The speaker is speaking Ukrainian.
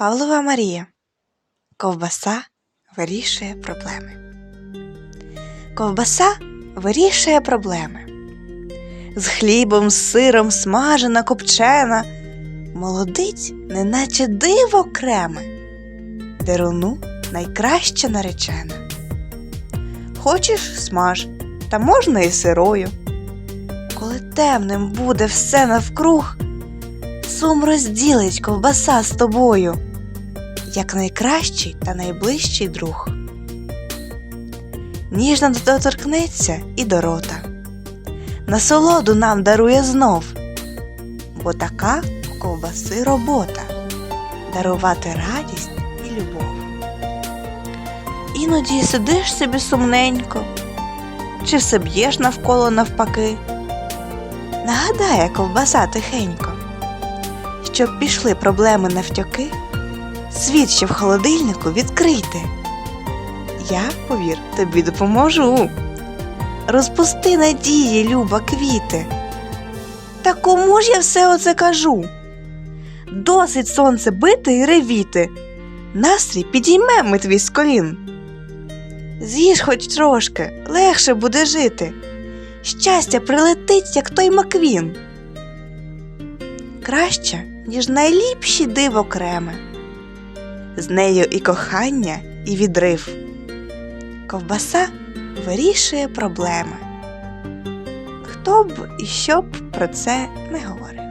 Павлова Марія. Ковбаса вирішує проблеми. Ковбаса вирішує проблеми. З хлібом, з сиром, смажена, копчена, молодить, неначе диво креме, деруну найкраща наречена. Хочеш смаж, та можна і сирою. Коли темним буде все навкруг, сум розділить ковбаса з тобою, як найкращий та найближчий друг. Ніжно доторкнеться і до рота, насолоду нам дарує знов, бо така в ковбаси робота дарувати радість і любов. Іноді сидиш собі сумненько, чи все б'єш навколо навпаки. Нагадає ковбаса тихенько, щоб пішли проблеми навтьоки, світ ще в холодильнику відкрийте. Я, повір, тобі допоможу. Розпусти надії, люба квіти. Та кому ж я все оце кажу? Досить сонце бити і ревіти. Настрій підійме ми твій з колін. З'їж хоч трошки, легше буде жити. Щастя прилетить, як той маквін. Краще, ніж найліпші диво креми. З нею і кохання, і відрив. Ковбаса вирішує проблеми. Хто б і що б про це не говорив.